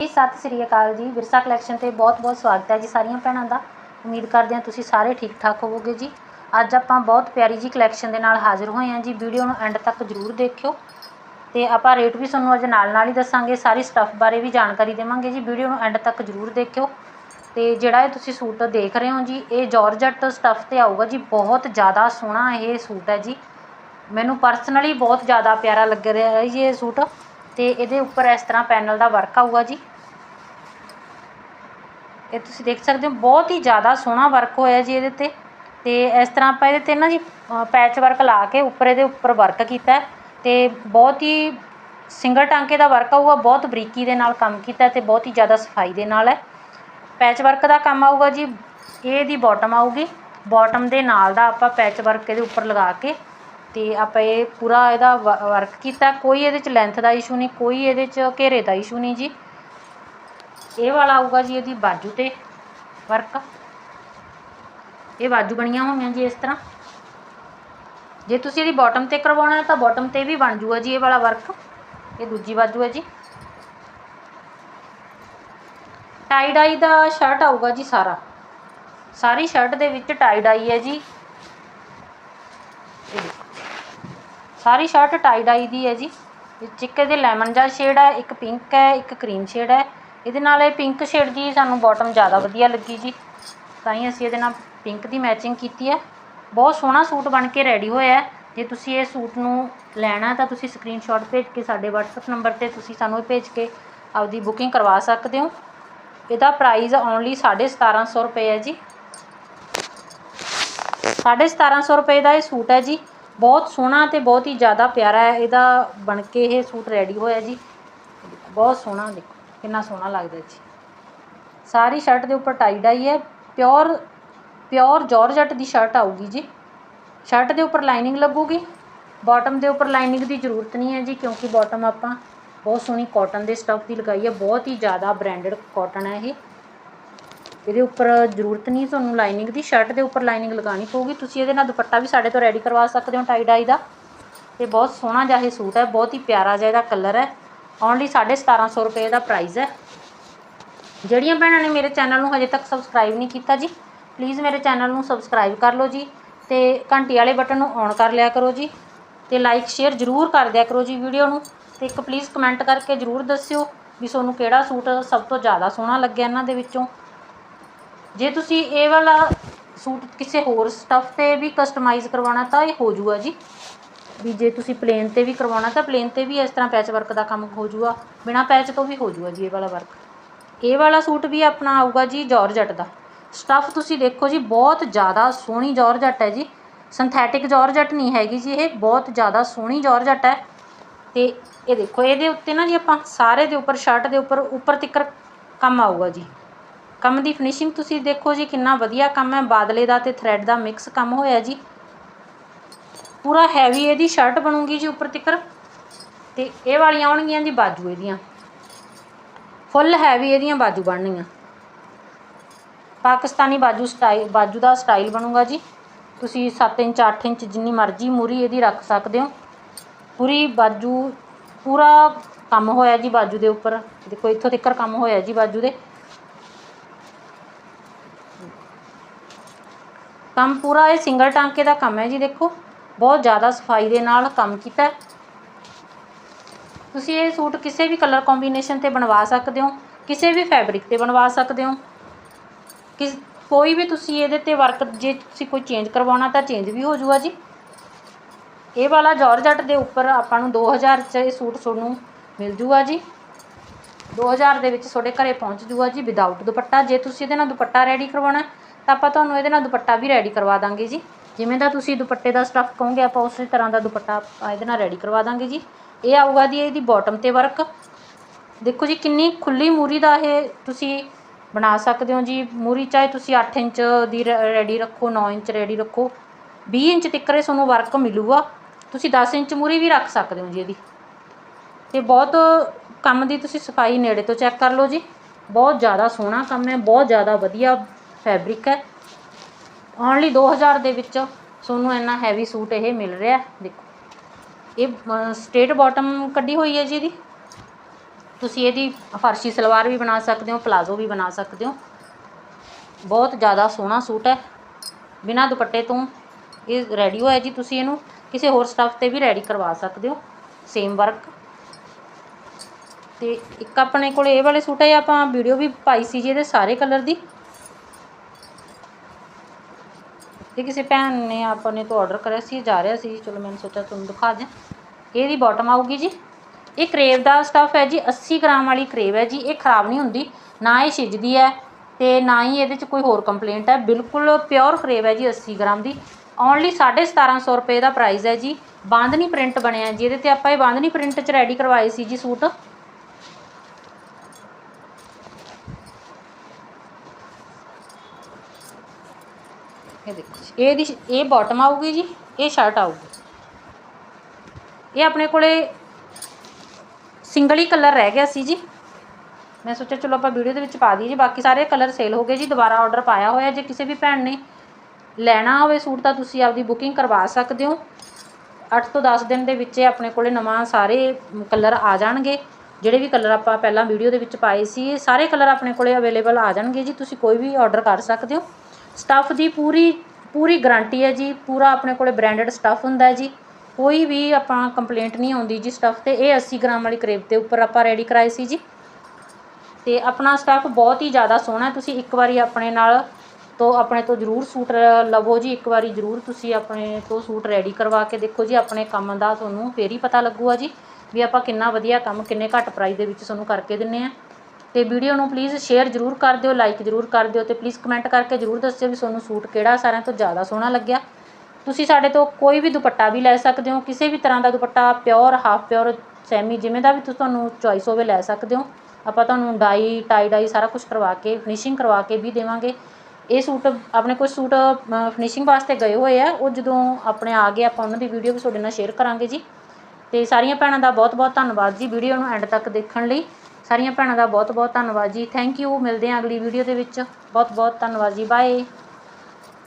ਜੀ, ਸਤਿ ਸ੍ਰੀ ਅਕਾਲ ਜੀ। ਵਿਰਸਾ ਕਲੈਕਸ਼ਨ ਤੇ ਬਹੁਤ-ਬਹੁਤ ਸਵਾਗਤ ਹੈ ਜੀ ਸਾਰੀਆਂ ਭੈਣਾਂ ਦਾ। ਉਮੀਦ ਕਰਦੇ ਹਾਂ ਤੁਸੀਂ ਸਾਰੇ ਠੀਕ ਠਾਕ ਹੋਵੋਗੇ ਜੀ। ਅੱਜ ਆਪਾਂ ਬਹੁਤ ਪਿਆਰੀ ਜੀ ਕਲੈਕਸ਼ਨ ਦੇ ਨਾਲ ਹਾਜ਼ਰ ਹੋਏ ਹਾਂ ਜੀ। ਵੀਡੀਓ ਨੂੰ ਐਂਡ ਤੱਕ ਜਰੂਰ ਦੇਖਿਓ। ਤੇ ਆਪਾਂ ਰੇਟ ਵੀ ਤੁਹਾਨੂੰ ਅੱਜ ਨਾਲ ਨਾਲ ਹੀ ਦੱਸਾਂਗੇ। ਸਾਰੀ ਸਟੱਫ ਬਾਰੇ ਵੀ ਜਾਣਕਾਰੀ ਦੇਵਾਂਗੇ ਜੀ। ਵੀਡੀਓ ਨੂੰ ਐਂਡ ਤੱਕ ਜਰੂਰ ਦੇਖਿਓ। ਤੇ ਜਿਹੜਾ ਇਹ ਤੁਸੀਂ ਸੂਟ ਦੇਖ ਰਹੇ ਹੋ ਜੀ, ਇਹ ਜਾਰਜਟ ਸਟੱਫ ਤੇ ਆਊਗਾ ਜੀ। ਬਹੁਤ ਜ਼ਿਆਦਾ ਸੋਹਣਾ ਇਹ ਸੂਟ ਹੈ ਜੀ। ਮੈਨੂੰ ਪਰਸਨਲੀ ਬਹੁਤ ਜ਼ਿਆਦਾ ਪਿਆਰਾ ਲੱਗ ਰਿਹਾ ਹੈ ਜੀ ਇਹ ਸੂਟ। ਤੇ ਇਹਦੇ ਉੱਪਰ ਇਸ ਤਰ੍ਹਾਂ ਪੈਨਲ ਦਾ ਵਰਕ ਆਊਗਾ ਜੀ। ਇਹ ਤੁਸੀਂ ਦੇਖ ਸਕਦੇ ਹੋ, ਬਹੁਤ ਹੀ ਜ਼ਿਆਦਾ ਸੋਹਣਾ ਵਰਕ ਹੋਇਆ ਜੀ ਇਹਦੇ ਤੇ। ਅਤੇ ਇਸ ਤਰ੍ਹਾਂ ਆਪਾਂ ਇਹਦੇ ਤੇ ਨਾ ਜੀ ਪੈਚ ਵਰਕ ਲਾ ਕੇ ਉੱਪਰ ਇਹਦੇ ਉੱਪਰ ਵਰਕ ਕੀਤਾ ਅਤੇ ਬਹੁਤ ਹੀ ਸਿੰਗਲ ਟਾਂਕੇ ਦਾ ਵਰਕ ਆਊਗਾ, ਬਹੁਤ ਬਰੀਕੀ ਦੇ ਨਾਲ ਕੰਮ ਕੀਤਾ ਅਤੇ ਬਹੁਤ ਹੀ ਜ਼ਿਆਦਾ ਸਫ਼ਾਈ ਦੇ ਨਾਲ ਹੈ। ਪੈਚ ਵਰਕ ਦਾ ਕੰਮ ਆਊਗਾ ਜੀ, ਇਹ ਇਹਦੀ ਬਾਟਮ ਆਊਗੀ। ਬਾਟਮ ਦੇ ਨਾਲ ਦਾ ਆਪਾਂ ਪੈਚ ਵਰਕ ਇਹਦੇ ਉੱਪਰ ਲਗਾ ਕੇ ਤੇ ਆਪਾਂ ਇਹ ਪੂਰਾ ਇਹਦਾ ਵਰਕ ਕੀਤਾ। ਕੋਈ ਇਹਦੇ ਚ ਲੈਂਥ ਦਾ ਇਸ਼ੂ ਨਹੀਂ, ਕੋਈ ਇਹਦੇ ਚ ਘੇਰੇ ਦਾ ਇਸ਼ੂ ਨਹੀਂ ਜੀ। ਇਹ ਵਾਲਾ ਆਊਗਾ ਜੀ ਇਹਦੀ ਬਾਜੂ ਤੇ ਵਰਕ। ਇਹ ਬਾਜੂ ਬਣੀਆਂ ਹੋਈਆਂ ਜੀ ਇਸ ਤਰ੍ਹਾਂ। ਜੇ ਤੁਸੀਂ ਇਹਦੀ ਬਾਟਮ ਤੇ ਕਰਵਾਉਣਾ ਹੈ ਤਾਂ ਬਾਟਮ ਤੇ ਵੀ ਬਣ ਜੂਗਾ ਜੀ ਇਹ ਵਾਲਾ ਵਰਕ ਇਹ ਦੂਜੀ ਬਾਜੂ ਹੈ ਜੀ। ਟਾਈ ਡਾਈ ਦਾ ਸ਼ਰਟ ਆਊਗਾ ਜੀ ਸਾਰਾ। ਸਾਰੀ ਸ਼ਰਟ ਦੇ ਵਿੱਚ ਟਾਈ ਡਾਈ ਹੈ ਜੀ। ਸਾਰੀ ਸ਼ਰਟ ਟਾਈ ਡਾਈ ਦੀ ਹੈ ਜੀ। ਵਿੱਚ ਇੱਕ ਇਹਦੇ ਲੈਮਨ ਜਿਹਾ ਸ਼ੇਡ ਹੈ, ਇੱਕ ਪਿੰਕ ਹੈ, ਇੱਕ ਕਰੀਮ ਸ਼ੇਡ ਹੈ। ਇਹਦੇ ਨਾਲ ਇਹ ਪਿੰਕ ਸ਼ੇਡ ਦੀ ਸਾਨੂੰ ਬਾਟਮ ਜ਼ਿਆਦਾ ਵਧੀਆ ਲੱਗੀ ਜੀ। ਤਾਂ ਹੀ ਅਸੀਂ ਇਹਦੇ ਨਾਲ ਪਿੰਕ ਦੀ ਮੈਚਿੰਗ ਕੀਤੀ ਹੈ। ਬਹੁਤ ਸੋਹਣਾ ਸੂਟ ਬਣ ਕੇ ਰੈਡੀ ਹੋਇਆ ਹੈ। ਜੇ ਤੁਸੀਂ ਇਹ ਸੂਟ ਨੂੰ ਲੈਣਾ ਤਾਂ ਤੁਸੀਂ ਸਕਰੀਨਸ਼ਾਟ ਭੇਜ ਕੇ ਸਾਡੇ WhatsApp ਨੰਬਰ ਤੇ ਤੁਸੀਂ ਸਾਨੂੰ ਭੇਜ ਕੇ ਆਪਦੀ ਬੁਕਿੰਗ ਕਰਵਾ ਸਕਦੇ ਹੋ। ਇਹਦਾ ਪ੍ਰਾਈਸ ਓਨਲੀ 1750 ਰੁਪਏ ਹੈ ਜੀ। 1750 ਰੁਪਏ ਦਾ ਇਹ ਸੂਟ ਹੈ ਜੀ। ਬਹੁਤ ਸੋਹਣਾ ਤੇ ਬਹੁਤ ਹੀ ਜ਼ਿਆਦਾ ਪਿਆਰਾ ਹੈ। ਇਹਦਾ ਬਣ ਕੇ ਇਹ ਸੂਟ ਰੈਡੀ ਹੋਇਆ ਜੀ। ਬਹੁਤ ਸੋਹਣਾ ਦੇਖੋ। ਕਿੰਨਾ ਸੋਹਣਾ ਲੱਗਦਾ ਜੀ। ਸਾਰੀ ਸ਼ਰਟ ਦੇ ਉੱਪਰ ਟਾਈ ਡਾਈ ਹੈ ਪਿਓਰ ਪਿਓਰ ਜਾਰਜਟ ਦੀ ਸ਼ਰਟ ਆਊਗੀ ਜੀ। ਸ਼ਰਟ ਦੇ ਉੱਪਰ ਲਾਈਨਿੰਗ ਲੱਗੂਗੀ। ਬਾਟਮ ਦੇ ਉੱਪਰ ਲਾਈਨਿੰਗ ਦੀ ਜ਼ਰੂਰਤ ਨਹੀਂ ਹੈ ਜੀ, ਕਿਉਂਕਿ ਬਾਟਮ ਆਪਾਂ ਬਹੁਤ ਸੋਹਣੀ ਕਾਟਨ ਦੇ ਸਟੱਫ ਦੀ ਲਗਾਈ ਹੈ, ਬਹੁਤ ਹੀ ਜ਼ਿਆਦਾ ਬ੍ਰਾਂਡਡ ਕਾਟਨ ਹੈ ਇਹ। ਇਹਦੇ ਉੱਪਰ ਜ਼ਰੂਰਤ ਨਹੀਂ, ਤੁਹਾਨੂੰ ਲਾਈਨਿੰਗ ਦੀ ਸ਼ਰਟ ਦੇ ਉੱਪਰ ਲਾਈਨਿੰਗ ਲਗਾਉਣੀ ਪਊਗੀ। ਤੁਸੀਂ ਇਹਦੇ ਨਾਲ ਦੁਪੱਟਾ ਵੀ ਸਾਡੇ ਤੋਂ ਰੈਡੀ ਕਰਵਾ ਸਕਦੇ ਹੋ ਟਾਈ ਡਾਈ ਦਾ। ਤੇ ਬਹੁਤ ਸੋਹਣਾ ਜਿਹਾ ਇਹ ਸੂਟ ਹੈ, ਬਹੁਤ ਹੀ ਪਿਆਰਾ ਜਿਹਾ ਇਹਦਾ ਕਲਰ ਹੈ। ਓਨਲੀ 1750 ਰੁਪਏ ਦਾ ਪ੍ਰਾਈਸ ਹੈ। ਜਿਹੜੀਆਂ ਭੈਣਾਂ ਨੇ ਮੇਰੇ ਚੈਨਲ ਨੂੰ ਹਜੇ ਤੱਕ ਸਬਸਕ੍ਰਾਈਬ ਨਹੀਂ ਕੀਤਾ ਜੀ ਪਲੀਜ਼ ਮੇਰੇ ਚੈਨਲ ਨੂੰ ਸਬਸਕ੍ਰਾਈਬ ਕਰ ਲਓ ਜੀ ਤੇ ਘੰਟੀ ਵਾਲੇ ਬਟਨ ਨੂੰ ਔਨ ਕਰ ਲਿਆ ਕਰੋ ਜੀ ਤੇ ਲਾਈਕ ਸ਼ੇਅਰ ਜ਼ਰੂਰ ਕਰ ਦਿਆ ਕਰੋ ਜੀ ਵੀਡੀਓ ਨੂੰ ਤੇ ਇੱਕ ਪਲੀਜ਼ ਕਮੈਂਟ ਕਰਕੇ ਜ਼ਰੂਰ ਦੱਸਿਓ ਵੀ ਤੁਹਾਨੂੰ ਕਿਹੜਾ ਸੂਟ ਸਭ ਤੋਂ ਜ਼ਿਆਦਾ ਸੋਹਣਾ ਲੱਗਿਆ ਇਹਨਾਂ ਦੇ ਵਿੱਚੋਂ। ਜੇ ਤੁਸੀਂ ਇਹ ਵਾਲਾ ਸੂਟ ਕਿਸੇ ਹੋਰ ਸਟੱਫ ਤੇ ਵੀ ਕਸਟਮਾਈਜ਼ ਕਰਵਾਉਣਾ ਤਾਂ ਇਹ ਹੋ ਜੂਗਾ ਜੀ। ਵੀ ਜੇ ਤੁਸੀਂ ਪਲੇਨ ਤੇ ਵੀ ਕਰਵਾਉਣਾ ਤਾਂ ਪਲੇਨ ਤੇ ਵੀ ਇਸ ਤਰ੍ਹਾਂ ਪੈਚ ਵਰਕ ਦਾ ਕੰਮ ਹੋ ਜੂਗਾ। ਬਿਨਾ ਪੈਚ ਤੋਂ ਵੀ ਹੋ ਜੂਗਾ ਜੀ ਇਹ ਵਾਲਾ ਵਰਕ ਇਹ ਵਾਲਾ ਸੂਟ ਵੀ ਆਪਣਾ ਆਊਗਾ ਜੀ ਜਾਰਜਟ ਦਾ। ਸਟੱਫ ਤੁਸੀਂ ਦੇਖੋ ਜੀ, ਬਹੁਤ ਜ਼ਿਆਦਾ ਸੋਹਣੀ ਜਾਰਜਟ ਹੈ ਜੀ। ਸਿੰਥੈਟਿਕ ਜਾਰਜਟ ਨਹੀਂ ਹੈਗੀ ਜੀ ਇਹ, ਬਹੁਤ ਜ਼ਿਆਦਾ ਸੋਹਣੀ ਜਾਰਜਟ ਹੈ। ਤੇ ਇਹ ਦੇਖੋ, ਇਹਦੇ ਉੱਤੇ ਨਾ ਜੀ ਆਪਾਂ ਸਾਰੇ ਦੇ ਉੱਪਰ ਸ਼ਰਟ ਦੇ ਉੱਪਰ ਉੱਪਰ ਤਿੱਕਰ ਕੰਮ ਆਊਗਾ ਜੀ। ਕੰਮ ਦੀ ਫਿਨਿਸ਼ਿੰਗ ਤੁਸੀਂ ਦੇਖੋ ਜੀ, ਕਿੰਨਾ ਵਧੀਆ ਕੰਮ ਹੈ। ਬਾਦਲੇ ਦਾ ਤੇ ਥਰੈਡ ਦਾ ਮਿਕਸ ਕੰਮ ਹੋਇਆ ਜੀ। ਪੂਰਾ ਹੈਵੀ ਇਹਦੀ ਸ਼ਰਟ ਬਣੂਗੀ ਜੀ ਉੱਪਰ ਤਿੱਕਰ। ਤੇ ਇਹ ਵਾਲੀਆਂ ਆਉਣਗੀਆਂ ਜੀ ਬਾਜੂ ਇਹਦੀਆਂ। ਫੁੱਲ ਹੈਵੀ ਇਹਦੀਆਂ ਬਾਜੂ ਬਣਨਗੀਆਂ ਪਾਕਿਸਤਾਨੀ ਬਾਜੂ ਸਟਾਈਲ ਬਾਜੂ ਦਾ ਸਟਾਈਲ ਬਣੂਗਾ ਜੀ। ਤੁਸੀਂ 7 ਇੰਚ 8 ਇੰਚ ਜਿੰਨੀ ਮਰਜ਼ੀ ਮੂਰੀ ਇਹਦੀ ਰੱਖ ਸਕਦੇ ਹੋ। ਪੂਰੀ ਬਾਜੂ, ਪੂਰਾ ਕੰਮ ਹੋਇਆ ਜੀ ਬਾਜੂ ਦੇ ਉੱਪਰ। ਦੇਖੋ ਇੱਥੋਂ ਤੱਕ ਕੰਮ ਹੋਇਆ ਜੀ ਬਾਜੂ ਦੇ। ਕੰਮ ਪੂਰਾ ਇਹ ਸਿੰਗਲ ਟਾਂਕੇ ਦਾ ਕੰਮ ਹੈ ਜੀ, ਦੇਖੋ। ਬਹੁਤ ਜ਼ਿਆਦਾ ਸਫ਼ਾਈ ਦੇ ਨਾਲ ਕੰਮ ਕੀਤਾ ਤੁਸੀਂ ਇਹ ਸੂਟ ਕਿਸੇ ਵੀ ਕਲਰ ਕੰਬੀਨੇਸ਼ਨ ਤੇ ਬਣਵਾ ਸਕਦੇ ਹੋ, ਕਿਸੇ ਵੀ ਫੈਬਰਿਕ ਤੇ ਬਣਵਾ ਸਕਦੇ ਹੋ। ਕਿਸ, ਕੋਈ ਵੀ ਤੁਸੀਂ ਇਹਦੇ ਤੇ ਵਰਕ ਜੇ ਤੁਸੀਂ ਕੋਈ ਚੇਂਜ ਕਰਵਾਉਣਾ ਤਾਂ ਚੇਂਜ ਵੀ ਹੋ ਜੂਗਾ ਜੀ। ਇਹ ਵਾਲਾ ਜਾਰਜਟ ਦੇ ਉੱਪਰ ਆਪਾਂ ਨੂੰ 2000 ਚ ਇਹ ਸੂਟ ਤੁਹਾਨੂੰ ਮਿਲ ਜੂਗਾ ਜੀ। 2000 ਦੇ ਵਿੱਚ ਤੁਹਾਡੇ ਘਰੇ ਪਹੁੰਚ ਜੂਗਾ ਜੀ ਵਿਦਆਊਟ ਦੁਪੱਟਾ। ਜੇ ਤੁਸੀਂ ਇਹਦੇ ਨਾਲ ਦੁਪੱਟਾ ਰੈਡੀ ਕਰਵਾਉਣਾ ਤਾਂ ਆਪਾਂ ਤੁਹਾਨੂੰ ਇਹਦੇ ਨਾਲ ਦੁਪੱਟਾ ਵੀ ਰੈਡੀ ਕਰਵਾ ਦਾਂਗੇ ਜੀ। ਜਿਵੇਂ ਦਾ ਤੁਸੀਂ ਦੁਪੱਟੇ ਦਾ ਸਟੱਫ ਕਹੋਗੇ, ਆਪਾਂ ਉਸੇ ਤਰ੍ਹਾਂ ਦਾ ਦੁਪੱਟਾ ਇਹਦੇ ਨਾਲ ਰੈਡੀ ਕਰਵਾ ਦਾਂਗੇ ਜੀ। ਇਹ ਆਊਗਾ ਜੀ ਇਹਦੀ ਬਾਟਮ ਤੇ ਵਰਕ ਦੇਖੋ ਜੀ ਕਿੰਨੀ ਖੁੱਲੀ ਮੂਰੀ ਦਾ ਇਹ ਤੁਸੀਂ ਬਣਾ ਸਕਦੇ ਹੋ ਜੀ। ਮੂਰੀ ਚਾਹੇ ਤੁਸੀਂ 8 ਇੰਚ ਦੀ ਰੈਡੀ ਰੱਖੋ 9 ਇੰਚ ਰੈਡੀ ਰੱਖੋ। 20 ਇੰਚ ਤਿੱਕਰੇ ਤੁਹਾਨੂੰ ਵਰਕ ਮਿਲੂਗਾ। ਤੁਸੀਂ 10 ਇੰਚ ਮੂਰੀ ਵੀ ਰੱਖ ਸਕਦੇ ਹੋ ਜੀ ਇਹਦੀ। ਤੇ ਬਹੁਤ ਕੰਮ ਦੀ ਤੁਸੀਂ ਸਫ਼ਾਈ ਨੇੜੇ ਤੋਂ ਚੈੱਕ ਕਰ ਲਓ ਜੀ। ਬਹੁਤ ਜ਼ਿਆਦਾ ਸੋਹਣਾ ਕੰਮ ਹੈ, ਬਹੁਤ ਜ਼ਿਆਦਾ ਵਧੀਆ ਫੈਬਰਿਕ ਹੈ। ਓਨਲੀ 2000 ਦੇ ਵਿੱਚ ਤੁਹਾਨੂੰ ਇੰਨਾ ਹੈਵੀ ਸੂਟ ਇਹ ਮਿਲ ਰਿਹਾ, ਦੇਖੋ। ਇਹ ਸਟੇਟ ਬਾਟਮ ਕੱਢੀ ਹੋਈ ਹੈ ਜੀ ਇਹਦੀ। ਤੁਸੀਂ ਇਹਦੀ ਫਰਸ਼ੀ ਸਲਵਾਰ ਵੀ ਬਣਾ ਸਕਦੇ ਹੋ ਪਲਾਜ਼ੋ ਵੀ ਬਣਾ ਸਕਦੇ ਹੋ। ਬਹੁਤ ਜ਼ਿਆਦਾ ਸੋਹਣਾ ਸੂਟ ਹੈ। ਬਿਨਾਂ ਦੁਪੱਟੇ ਤੋਂ ਇਹ ਰੈਡੀ ਹੋਇਆ ਜੀ ਤੁਸੀਂ ਇਹਨੂੰ। ਕਿਸੇ ਹੋਰ ਸਟੱਫ ਤੇ ਵੀ ਰੈਡੀ ਕਰਵਾ ਸਕਦੇ ਹੋ। ਸੇਮ ਵਰਕ ਤੇ ਇੱਕ ਆਪਣੇ ਕੋਲ ਇਹ ਵਾਲੇ ਸੂਟ ਹੈ, ਆਪਾਂ ਵੀਡੀਓ ਵੀ ਪਾਈ ਸੀ ਜੀ ਇਹਦੇ ਸਾਰੇ ਕਲਰ ਦੀ। ਤੇ ਕਿਸੇ ਭੈਣ ਨੇ ਆਪਾਂ ਤੋਂ ਆਰਡਰ ਕਰਿਆ ਸੀ ਜਾ ਰਿਹਾ ਸੀ। ਚਲੋ ਮੈਂ ਸੋਚਿਆ ਤੁਹਾਨੂੰ ਦਿਖਾ ਦਿਆਂ। ਇਹਦੀ ਬਾਟਮ ਆਊਗੀ ਜੀ। ਇਹ ਕਰੇਵ ਦਾ ਸਟਫ ਹੈ ਜੀ 80 ਗ੍ਰਾਮ ਵਾਲੀ ਕਰੇਵ ਹੈ ਜੀ। ਇਹ ਖਰਾਬ ਨਹੀਂ ਹੁੰਦੀ, ਨਾ ਇਹ ਛਿੱਜਦੀ ਹੈ ਤੇ ਨਾ ਹੀ ਇਹਦੇ 'ਚ ਕੋਈ ਹੋਰ ਕੰਪਲੇਂਟ ਹੈ। ਬਿਲਕੁਲ ਪਿਓਰ ਕਰੇਵ ਹੈ ਜੀ 80 ਗ੍ਰਾਮ ਦੀ। ਓਨਲੀ 1750 ਰੁਪਏ ਦਾ ਪ੍ਰਾਈਸ ਹੈ ਜੀ। ਬਾਂਦਨੀ ਪ੍ਰਿੰਟ ਬਣਿਆ ਜੀ। ਇਹਦੇ ਤੇ ਆਪਾਂ ਇਹ ਬਾਂਦਨੀ ਪ੍ਰਿੰਟ 'ਚ ਰੈਡੀ ਕਰਵਾਏ ਸੀ ਜੀ ਸੂਟ। ਇਹ ਦੇਖੋ ਜੀ। ਇਹਦੀ ਇਹ ਬਾਟਮ ਆਊਗੀ ਜੀ, ਇਹ ਸ਼ਰਟ ਆਊਗੀ। ਇਹ ਆਪਣੇ ਕੋਲੇ ਸਿੰਗਲ ਹੀ ਕਲਰ ਰਹਿ ਗਿਆ ਸੀ ਜੀ। ਮੈਂ ਸੋਚਿਆ ਚਲੋ ਆਪਾਂ ਵੀਡੀਓ ਦੇ ਵਿੱਚ ਪਾ ਦਈਏ ਜੀ, ਬਾਕੀ ਸਾਰੇ ਕਲਰ ਸੇਲ ਹੋ ਗਏ ਜੀ। ਦੁਬਾਰਾ ਆਰਡਰ ਪਾਇਆ ਹੋਇਆ ਜੇ ਕਿਸੇ ਵੀ ਭੈਣ ਨੇ ਲੈਣਾ ਹੋਵੇ ਸੂਟ ਤਾਂ ਤੁਸੀਂ ਆਪਦੀ ਬੁਕਿੰਗ ਕਰਵਾ ਸਕਦੇ ਹੋ। 8 ਤੋਂ 10 ਦਿਨ ਦੇ ਵਿੱਚ ਆਪਣੇ ਕੋਲੇ ਨਵਾਂ ਸਾਰੇ ਕਲਰ ਆ ਜਾਣਗੇ। ਜਿਹੜੇ ਵੀ ਕਲਰ ਆਪਾਂ ਪਹਿਲਾਂ ਵੀਡੀਓ ਦੇ ਵਿੱਚ ਪਾਏ ਸੀ, ਇਹ ਸਾਰੇ ਕਲਰ ਆਪਣੇ ਕੋਲੇ ਅਵੇਲੇਬਲ ਆ ਜਾਣਗੇ ਜੀ। ਤੁਸੀਂ ਕੋਈ ਵੀ ਆਰਡਰ ਕਰ ਸਕਦੇ ਹੋ। ਸਟੱਫ ਦੀ ਪੂਰੀ ਪੂਰੀ ਗਰੰਟੀ ਹੈ ਜੀ, ਪੂਰਾ ਆਪਣੇ ਕੋਲੇ ਬ੍ਰਾਂਡਡ ਸਟੱਫ ਹੁੰਦਾ ਜੀ। ਕੋਈ ਵੀ ਆਪਾਂ ਕੰਪਲੇਂਟ ਨਹੀਂ ਆਉਂਦੀ ਜੀ ਸਟੱਫ ਤੇ, ਇਹ 80 ਗ੍ਰਾਮ ਵਾਲੀ ਕਰੇਬ ਦੇ ਉੱਪਰ ਆਪਾਂ ਰੈਡੀ ਕਰਾਏ ਸੀ ਜੀ। ਤੇ ਆਪਣਾ ਸਟੱਫ ਬਹੁਤ ਹੀ ਜ਼ਿਆਦਾ ਸੋਹਣਾ ਤੁਸੀਂ ਇੱਕ ਵਾਰੀ ਆਪਣੇ ਨਾਲ ਤੋਂ, ਆਪਣੇ ਤੋਂ ਜ਼ਰੂਰ ਸੂਟ ਲਵੋ ਜੀ, ਇੱਕ ਵਾਰੀ ਜ਼ਰੂਰ ਤੁਸੀਂ ਆਪਣੇ ਤੋਂ ਸੂਟ ਰੈਡੀ ਕਰਵਾ ਕੇ ਦੇਖੋ ਜੀ, ਆਪਣੇ ਕੰਮ ਦਾ ਤੁਹਾਨੂੰ ਫੇਰ ਹੀ ਪਤਾ ਲੱਗੂਗਾ ਜੀ, ਵੀ ਆਪਾਂ ਕਿੰਨਾ ਵਧੀਆ ਕੰਮ, ਕਿੰਨੇ ਘੱਟ ਪ੍ਰਾਈਸ ਦੇ ਵਿੱਚ ਤੁਹਾਨੂੰ ਕਰਕੇ ਦਿੰਨੇ ਆ। ਤੇ ਵੀਡੀਓ ਨੂੰ ਪਲੀਜ਼ ਸ਼ੇਅਰ ਜ਼ਰੂਰ ਕਰ ਦਿਓ ਲਾਈਕ ਜ਼ਰੂਰ ਕਰ ਦਿਓ ਤੇ ਪਲੀਜ਼ ਕਮੈਂਟ ਕਰਕੇ ਜ਼ਰੂਰ ਦੱਸਿਓ ਵੀ ਤੁਹਾਨੂੰ ਸੂਟ ਕਿਹੜਾ ਸਾਰਿਆਂ ਤੋਂ ਜ਼ਿਆਦਾ ਸੋਹਣਾ ਲੱਗਿਆ। ਤੁਸੀਂ ਸਾਡੇ ਤੋਂ ਕੋਈ ਵੀ ਦੁਪੱਟਾ ਵੀ ਲੈ ਸਕਦੇ ਹੋ, ਕਿਸੇ ਵੀ ਤਰ੍ਹਾਂ ਦਾ ਦੁਪੱਟਾ ਪਿਓਰ ਹਾਫ ਪਿਓਰ ਸੈਮੀ ਜਿਵੇਂ ਦਾ ਵੀ ਤੁਸੀਂ ਤੁਹਾਨੂੰ ਚੋਇਸ ਹੋਵੇ ਲੈ ਸਕਦੇ ਹੋ। ਆਪਾਂ ਤੁਹਾਨੂੰ ਡਾਈ ਟਾਈ ਡਾਈ ਸਾਰਾ ਕੁਝ ਕਰਵਾ ਕੇ ਫਿਨਿਸ਼ਿੰਗ ਕਰਵਾ ਕੇ ਵੀ ਦੇਵਾਂਗੇ। ਇਹ ਸੂਟ ਆਪਣੇ ਕੋਲ ਸੂਟ ਫਿਨਿਸ਼ਿੰਗ ਵਾਸਤੇ ਗਏ ਹੋਏ ਆ, ਉਹ ਜਦੋਂ ਆਪਣੇ ਆ ਗਏ, ਆਪਾਂ ਉਹਨਾਂ ਦੀ ਵੀਡੀਓ ਵੀ ਤੁਹਾਡੇ ਨਾਲ ਸ਼ੇਅਰ ਕਰਾਂਗੇ ਜੀ। ਤੇ ਸਾਰੀਆਂ ਭੈਣਾਂ ਦਾ ਬਹੁਤ ਬਹੁਤ ਧੰਨਵਾਦ ਜੀ ਵੀਡੀਓ ਨੂੰ ਐਂਡ ਤੱਕ ਦੇਖਣ ਲਈ। ਸਾਰੀਆਂ ਭੈਣਾਂ ਦਾ ਬਹੁਤ ਬਹੁਤ ਧੰਨਵਾਦ ਜੀ। ਥੈਂਕ ਯੂ ਮਿਲਦੇ ਹਾਂ ਅਗਲੀ ਵੀਡੀਓ ਦੇ ਵਿੱਚ। ਬਹੁਤ ਬਹੁਤ ਧੰਨਵਾਦ ਜੀ। ਬਾਏ